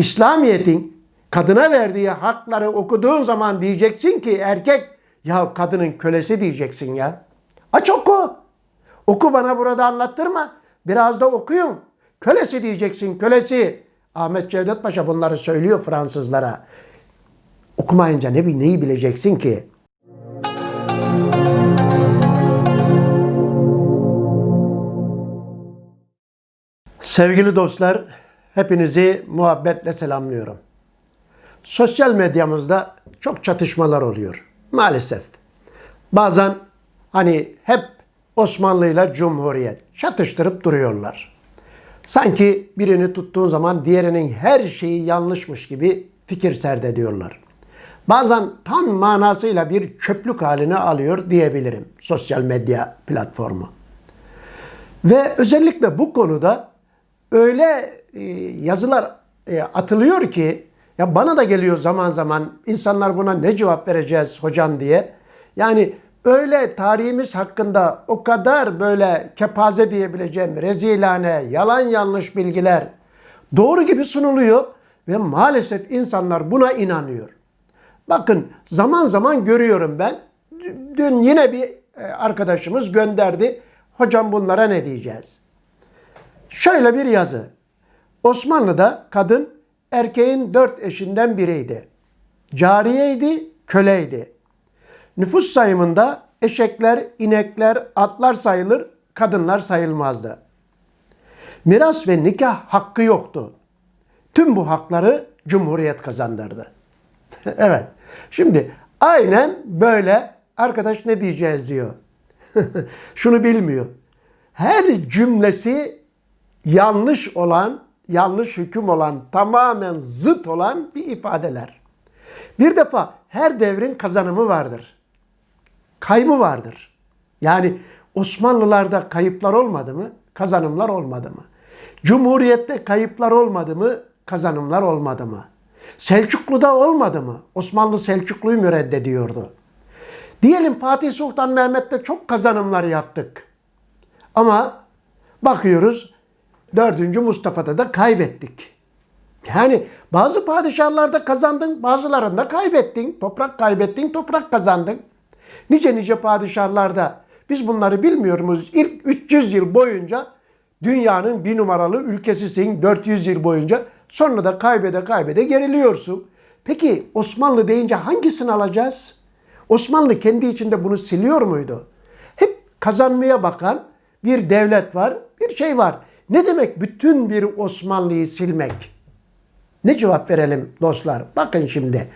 İslamiyet'in kadına verdiği hakları okuduğun zaman diyeceksin ki erkek ya kadının kölesi diyeceksin ya. Aç oku. Oku bana burada anlattırma. Biraz da okuyun. Kölesi diyeceksin kölesi. Ahmet Cevdet Paşa bunları söylüyor Fransızlara. Okumayınca ne neyi bileceksin ki? Sevgili dostlar, hepinizi muhabbetle selamlıyorum. Sosyal medyamızda çok çatışmalar oluyor maalesef. Bazen hani hep Osmanlı'yla Cumhuriyet çatıştırıp duruyorlar. Sanki birini tuttuğun zaman diğerinin her şeyi yanlışmış gibi fikir serdediyorlar. Bazen tam manasıyla bir çöplük haline alıyor diyebilirim sosyal medya platformu. Ve özellikle bu konuda öyle e, yazılar e, atılıyor ki ya bana da geliyor zaman zaman insanlar buna ne cevap vereceğiz hocam diye. Yani öyle tarihimiz hakkında o kadar böyle kepaze diyebileceğim rezilane, yalan yanlış bilgiler doğru gibi sunuluyor ve maalesef insanlar buna inanıyor. Bakın zaman zaman görüyorum ben. Dün yine bir e, arkadaşımız gönderdi. Hocam bunlara ne diyeceğiz? Şöyle bir yazı. Osmanlı'da kadın erkeğin dört eşinden biriydi. Cariyeydi, köleydi. Nüfus sayımında eşekler, inekler, atlar sayılır, kadınlar sayılmazdı. Miras ve nikah hakkı yoktu. Tüm bu hakları Cumhuriyet kazandırdı. evet. Şimdi aynen böyle arkadaş ne diyeceğiz diyor. Şunu bilmiyor. Her cümlesi yanlış olan, yanlış hüküm olan, tamamen zıt olan bir ifadeler. Bir defa her devrin kazanımı vardır. Kaybı vardır. Yani Osmanlılarda kayıplar olmadı mı? Kazanımlar olmadı mı? Cumhuriyette kayıplar olmadı mı? Kazanımlar olmadı mı? Selçuklu'da olmadı mı? Osmanlı Selçuklu'yu mu reddediyordu? Diyelim Fatih Sultan Mehmet'te çok kazanımlar yaptık. Ama bakıyoruz 4. Mustafa'da da kaybettik. Yani bazı padişahlarda kazandın, bazılarında kaybettin. Toprak kaybettin, toprak kazandın. Nice nice padişahlarda biz bunları bilmiyor muyuz? İlk 300 yıl boyunca dünyanın bir numaralı ülkesisin 400 yıl boyunca. Sonra da kaybede kaybede geriliyorsun. Peki Osmanlı deyince hangisini alacağız? Osmanlı kendi içinde bunu siliyor muydu? Hep kazanmaya bakan bir devlet var, bir şey var. Ne demek bütün bir Osmanlı'yı silmek? Ne cevap verelim dostlar? Bakın şimdi.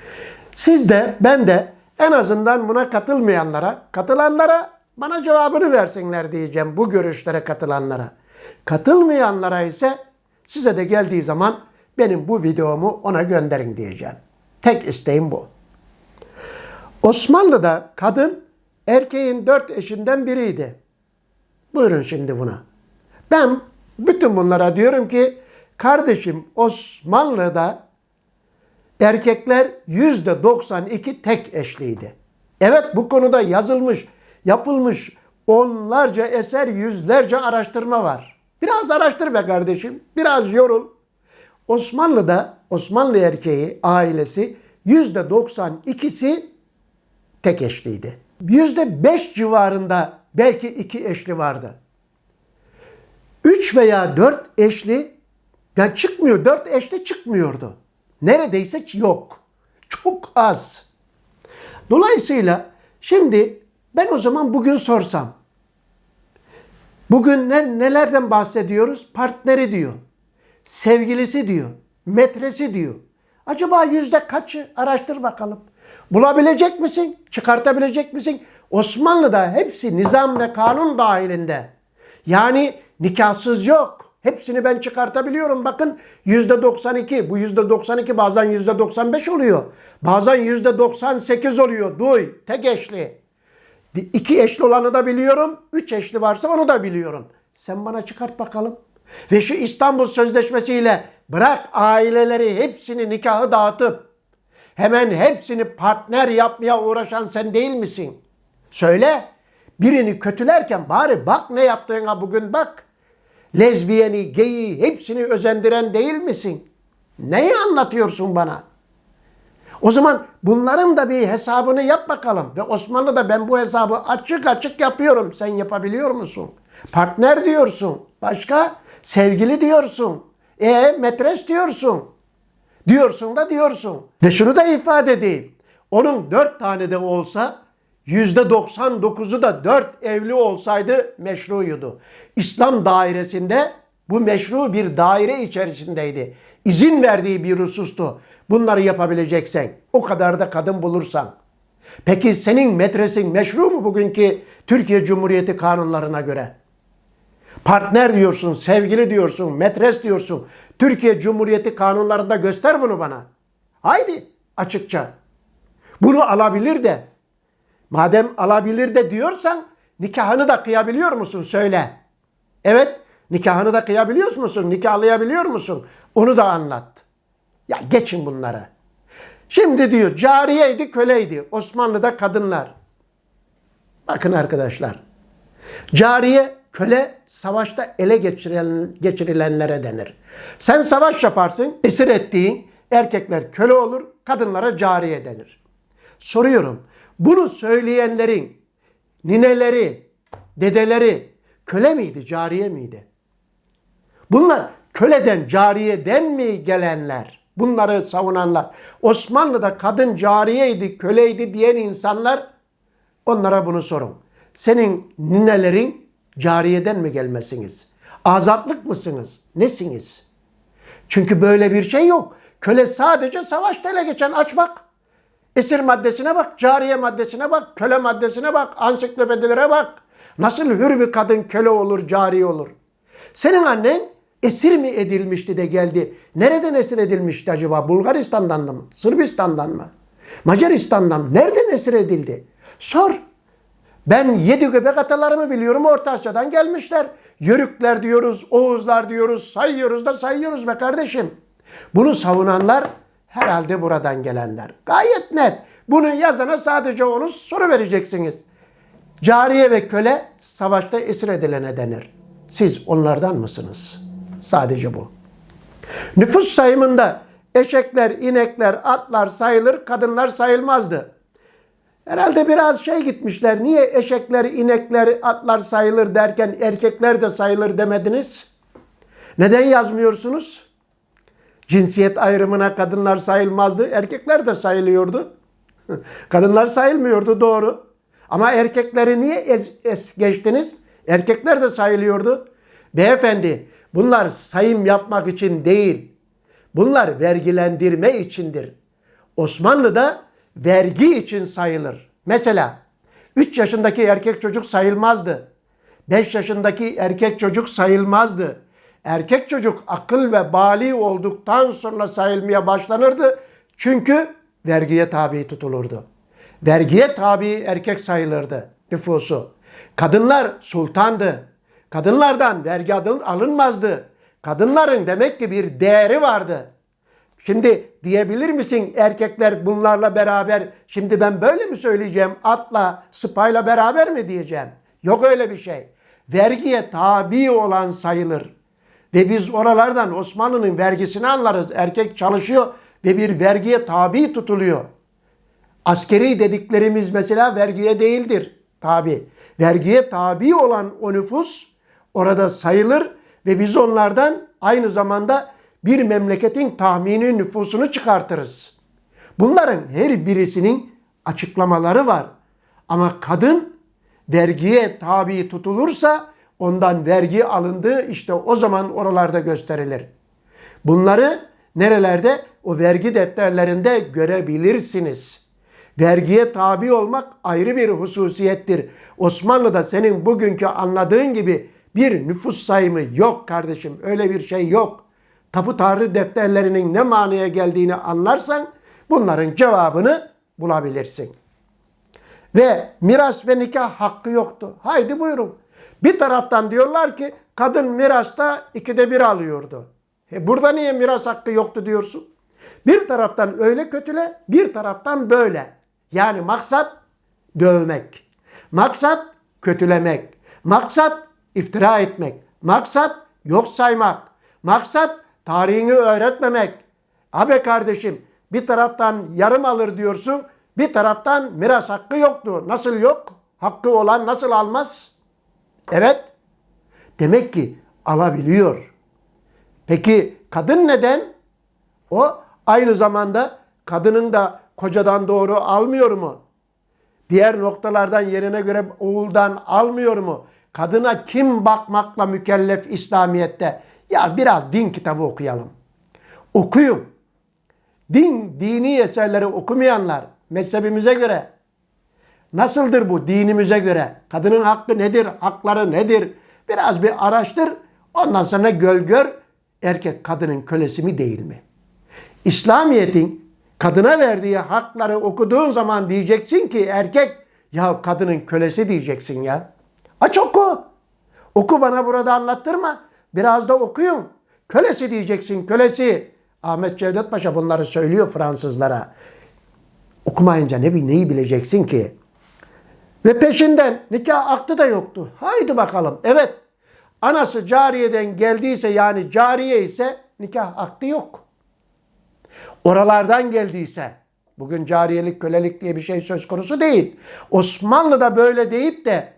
Siz de ben de en azından buna katılmayanlara, katılanlara bana cevabını versinler diyeceğim bu görüşlere katılanlara. Katılmayanlara ise size de geldiği zaman benim bu videomu ona gönderin diyeceğim. Tek isteğim bu. Osmanlı'da kadın erkeğin dört eşinden biriydi. Buyurun şimdi buna. Ben bütün bunlara diyorum ki kardeşim Osmanlı'da erkekler yüzde 92 tek eşliydi. Evet bu konuda yazılmış, yapılmış onlarca eser, yüzlerce araştırma var. Biraz araştır be kardeşim, biraz yorul. Osmanlı'da Osmanlı erkeği, ailesi yüzde 92'si tek eşliydi. Yüzde 5 civarında belki iki eşli vardı. 3 veya 4 eşli yani çıkmıyor. 4 eşli çıkmıyordu. Neredeyse yok. Çok az. Dolayısıyla şimdi ben o zaman bugün sorsam. Bugün ne, nelerden bahsediyoruz? Partneri diyor. Sevgilisi diyor. Metresi diyor. Acaba yüzde kaçı? Araştır bakalım. Bulabilecek misin? Çıkartabilecek misin? Osmanlı'da hepsi nizam ve kanun dahilinde. Yani nikahsız yok. Hepsini ben çıkartabiliyorum. Bakın yüzde 92. Bu yüzde 92 bazen yüzde 95 oluyor. Bazen yüzde 98 oluyor. Duy. Tek eşli. İki eşli olanı da biliyorum. Üç eşli varsa onu da biliyorum. Sen bana çıkart bakalım. Ve şu İstanbul Sözleşmesi'yle bırak aileleri hepsini nikahı dağıtıp hemen hepsini partner yapmaya uğraşan sen değil misin? Söyle. Birini kötülerken bari bak ne yaptığına bugün bak. Lezbiyeni, geyi hepsini özendiren değil misin? Neyi anlatıyorsun bana? O zaman bunların da bir hesabını yap bakalım. Ve Osmanlı'da ben bu hesabı açık açık yapıyorum. Sen yapabiliyor musun? Partner diyorsun. Başka? Sevgili diyorsun. E metres diyorsun. Diyorsun da diyorsun. Ve şunu da ifade edeyim. Onun dört tane de olsa 99'u da dört evli olsaydı meşruydu. İslam dairesinde bu meşru bir daire içerisindeydi. İzin verdiği bir husustu. Bunları yapabileceksen, o kadar da kadın bulursan. Peki senin metresin meşru mu bugünkü Türkiye Cumhuriyeti kanunlarına göre? Partner diyorsun, sevgili diyorsun, metres diyorsun. Türkiye Cumhuriyeti kanunlarında göster bunu bana. Haydi açıkça. Bunu alabilir de. Madem alabilir de diyorsan nikahını da kıyabiliyor musun? Söyle. Evet, nikahını da kıyabiliyor musun? Nikahlayabiliyor musun? Onu da anlat. Ya geçin bunları. Şimdi diyor cariyeydi, köleydi. Osmanlı'da kadınlar. Bakın arkadaşlar. Cariye, köle savaşta ele geçirilen, geçirilenlere denir. Sen savaş yaparsın, esir ettiğin erkekler köle olur, kadınlara cariye denir. Soruyorum, bunu söyleyenlerin nineleri, dedeleri köle miydi, cariye miydi? Bunlar köleden, cariyeden mi gelenler? Bunları savunanlar. Osmanlı'da kadın cariyeydi, köleydi diyen insanlar onlara bunu sorun. Senin ninelerin cariyeden mi gelmesiniz? Azatlık mısınız? Nesiniz? Çünkü böyle bir şey yok. Köle sadece savaşta ele geçen aç bak. Esir maddesine bak, cariye maddesine bak, köle maddesine bak, ansiklopedilere bak. Nasıl hür bir kadın köle olur, cariye olur? Senin annen esir mi edilmişti de geldi? Nereden esir edilmişti acaba? Bulgaristan'dan mı? Sırbistan'dan mı? Macaristan'dan mı? Nereden esir edildi? Sor. Ben yedi göbek atalarımı biliyorum. Orta Asya'dan gelmişler. Yörükler diyoruz, Oğuzlar diyoruz, sayıyoruz da sayıyoruz be kardeşim. Bunu savunanlar herhalde buradan gelenler. Gayet net. Bunu yazana sadece onu soru vereceksiniz. Cariye ve köle savaşta esir edilene denir. Siz onlardan mısınız? Sadece bu. Nüfus sayımında eşekler, inekler, atlar sayılır, kadınlar sayılmazdı. Herhalde biraz şey gitmişler. Niye eşekler, inekler, atlar sayılır derken erkekler de sayılır demediniz? Neden yazmıyorsunuz? Cinsiyet ayrımına kadınlar sayılmazdı, erkekler de sayılıyordu. kadınlar sayılmıyordu doğru. Ama erkekleri niye es, es geçtiniz? Erkekler de sayılıyordu. Beyefendi bunlar sayım yapmak için değil. Bunlar vergilendirme içindir. Osmanlı'da vergi için sayılır. Mesela 3 yaşındaki erkek çocuk sayılmazdı. 5 yaşındaki erkek çocuk sayılmazdı. Erkek çocuk akıl ve bali olduktan sonra sayılmaya başlanırdı. Çünkü vergiye tabi tutulurdu. Vergiye tabi erkek sayılırdı nüfusu. Kadınlar sultandı. Kadınlardan vergi alınmazdı. Kadınların demek ki bir değeri vardı. Şimdi diyebilir misin erkekler bunlarla beraber şimdi ben böyle mi söyleyeceğim atla sıpayla beraber mi diyeceğim? Yok öyle bir şey. Vergiye tabi olan sayılır. Ve biz oralardan Osmanlı'nın vergisini anlarız. Erkek çalışıyor ve bir vergiye tabi tutuluyor. Askeri dediklerimiz mesela vergiye değildir tabi. Vergiye tabi olan o nüfus orada sayılır ve biz onlardan aynı zamanda bir memleketin tahmini nüfusunu çıkartırız. Bunların her birisinin açıklamaları var. Ama kadın vergiye tabi tutulursa ondan vergi alındığı işte o zaman oralarda gösterilir. Bunları nerelerde? O vergi defterlerinde görebilirsiniz. Vergiye tabi olmak ayrı bir hususiyettir. Osmanlı'da senin bugünkü anladığın gibi bir nüfus sayımı yok kardeşim. Öyle bir şey yok. Tapu tarih defterlerinin ne manaya geldiğini anlarsan bunların cevabını bulabilirsin. Ve miras ve nikah hakkı yoktu. Haydi buyurun. Bir taraftan diyorlar ki kadın mirasta ikide bir alıyordu. E burada niye miras hakkı yoktu diyorsun? Bir taraftan öyle kötüle, bir taraftan böyle. Yani maksat dövmek. Maksat kötülemek. Maksat iftira etmek. Maksat yok saymak. Maksat tarihini öğretmemek. Abi kardeşim bir taraftan yarım alır diyorsun, bir taraftan miras hakkı yoktu. Nasıl yok? Hakkı olan nasıl almaz? Evet. Demek ki alabiliyor. Peki kadın neden? O aynı zamanda kadının da kocadan doğru almıyor mu? Diğer noktalardan yerine göre oğuldan almıyor mu? Kadına kim bakmakla mükellef İslamiyet'te? Ya biraz din kitabı okuyalım. Okuyun. Din, dini eserleri okumayanlar mezhebimize göre nasıldır bu dinimize göre? Kadının hakkı nedir? Hakları nedir? Biraz bir araştır. Ondan sonra göl gör erkek kadının kölesi mi değil mi? İslamiyet'in kadına verdiği hakları okuduğun zaman diyeceksin ki erkek ya kadının kölesi diyeceksin ya. Aç oku. Oku bana burada anlattırma. Biraz da okuyun. Kölesi diyeceksin kölesi. Ahmet Cevdet Paşa bunları söylüyor Fransızlara. Okumayınca ne neyi bileceksin ki? Ve peşinden nikah akdı da yoktu. Haydi bakalım. Evet. Anası cariyeden geldiyse yani cariye ise nikah akdı yok. Oralardan geldiyse bugün cariyelik kölelik diye bir şey söz konusu değil. Osmanlı'da böyle deyip de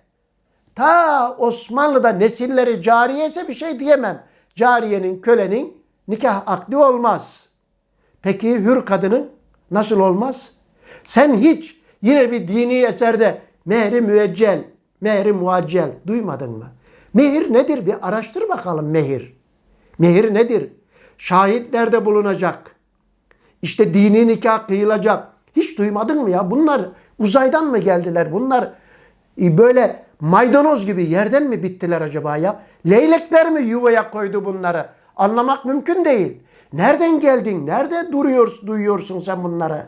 ta Osmanlı'da nesilleri cariyese bir şey diyemem. Cariyenin kölenin nikah akdi olmaz. Peki hür kadının nasıl olmaz? Sen hiç yine bir dini eserde mehri müeccel, mehri muaccel duymadın mı? Mehir nedir? Bir araştır bakalım mehir. Mehir nedir? Şahitlerde bulunacak. İşte dini nikah kıyılacak. Hiç duymadın mı ya? Bunlar uzaydan mı geldiler? Bunlar e, böyle maydanoz gibi yerden mi bittiler acaba ya? Leylekler mi yuvaya koydu bunları? Anlamak mümkün değil. Nereden geldin? Nerede duruyorsun, duyuyorsun sen bunları?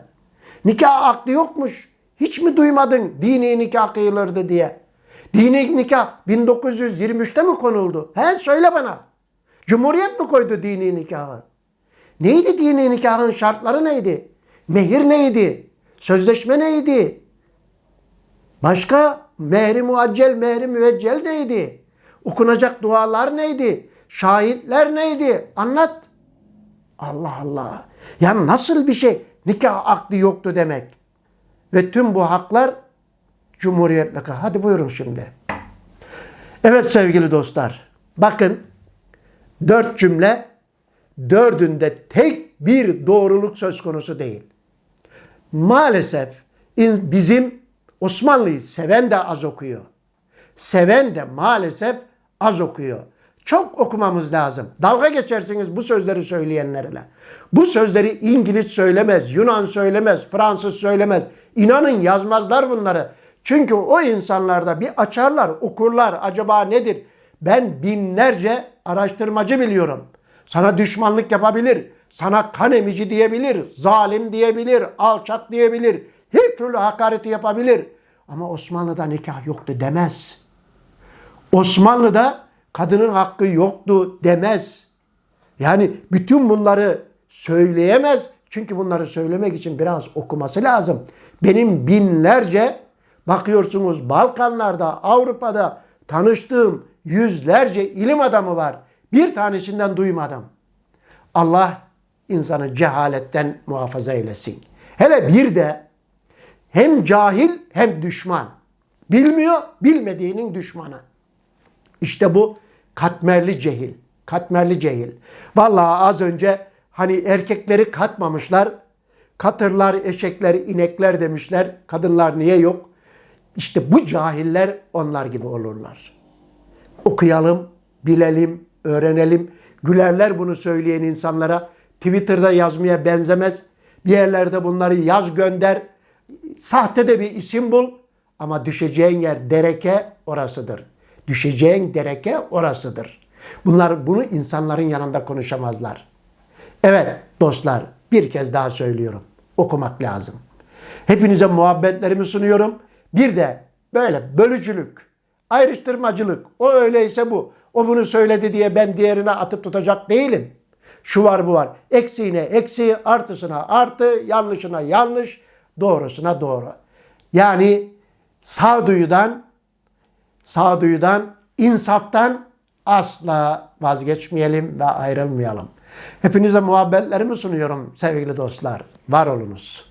Nikah aklı yokmuş. Hiç mi duymadın dini nikah kıyılırdı diye? Dini nikah 1923'te mi konuldu? He söyle bana. Cumhuriyet mi koydu dini nikahı? Neydi dini nikahın şartları neydi? Mehir neydi? Sözleşme neydi? Başka mehri muaccel, mehri müeccel neydi? Okunacak dualar neydi? Şahitler neydi? Anlat. Allah Allah. Ya nasıl bir şey? Nikah akdi yoktu demek. Ve tüm bu haklar Cumhuriyetle. Hadi buyurun şimdi. Evet sevgili dostlar. Bakın dört cümle dördünde tek bir doğruluk söz konusu değil. Maalesef bizim Osmanlı'yı seven de az okuyor. Seven de maalesef az okuyor. Çok okumamız lazım. Dalga geçersiniz bu sözleri söyleyenlerle. Bu sözleri İngiliz söylemez, Yunan söylemez, Fransız söylemez. İnanın yazmazlar bunları. Çünkü o insanlarda bir açarlar, okurlar. Acaba nedir? Ben binlerce araştırmacı biliyorum. Sana düşmanlık yapabilir. Sana kan emici diyebilir. Zalim diyebilir. Alçak diyebilir. Her türlü hakareti yapabilir. Ama Osmanlı'da nikah yoktu demez. Osmanlı'da kadının hakkı yoktu demez. Yani bütün bunları söyleyemez. Çünkü bunları söylemek için biraz okuması lazım. Benim binlerce bakıyorsunuz Balkanlarda, Avrupa'da tanıştığım yüzlerce ilim adamı var. Bir tanesinden duymadım. Allah insanı cehaletten muhafaza eylesin. Hele bir de hem cahil hem düşman. Bilmiyor, bilmediğinin düşmanı. İşte bu katmerli cehil. Katmerli cehil. Vallahi az önce hani erkekleri katmamışlar. Katırlar, eşekler, inekler demişler. Kadınlar niye yok? İşte bu cahiller onlar gibi olurlar. Okuyalım, bilelim, öğrenelim. Gülerler bunu söyleyen insanlara. Twitter'da yazmaya benzemez. Bir yerlerde bunları yaz gönder. Sahte de bir isim bul. Ama düşeceğin yer dereke orasıdır. Düşeceğin dereke orasıdır. Bunlar bunu insanların yanında konuşamazlar. Evet dostlar bir kez daha söylüyorum. Okumak lazım. Hepinize muhabbetlerimi sunuyorum. Bir de böyle bölücülük, ayrıştırmacılık, o öyleyse bu. O bunu söyledi diye ben diğerine atıp tutacak değilim. Şu var bu var. Eksiğine eksi, artısına artı, yanlışına yanlış, doğrusuna doğru. Yani sağduyudan, sağduyudan, insaftan asla vazgeçmeyelim ve ayrılmayalım. Hepinize muhabbetlerimi sunuyorum sevgili dostlar. Var olunuz.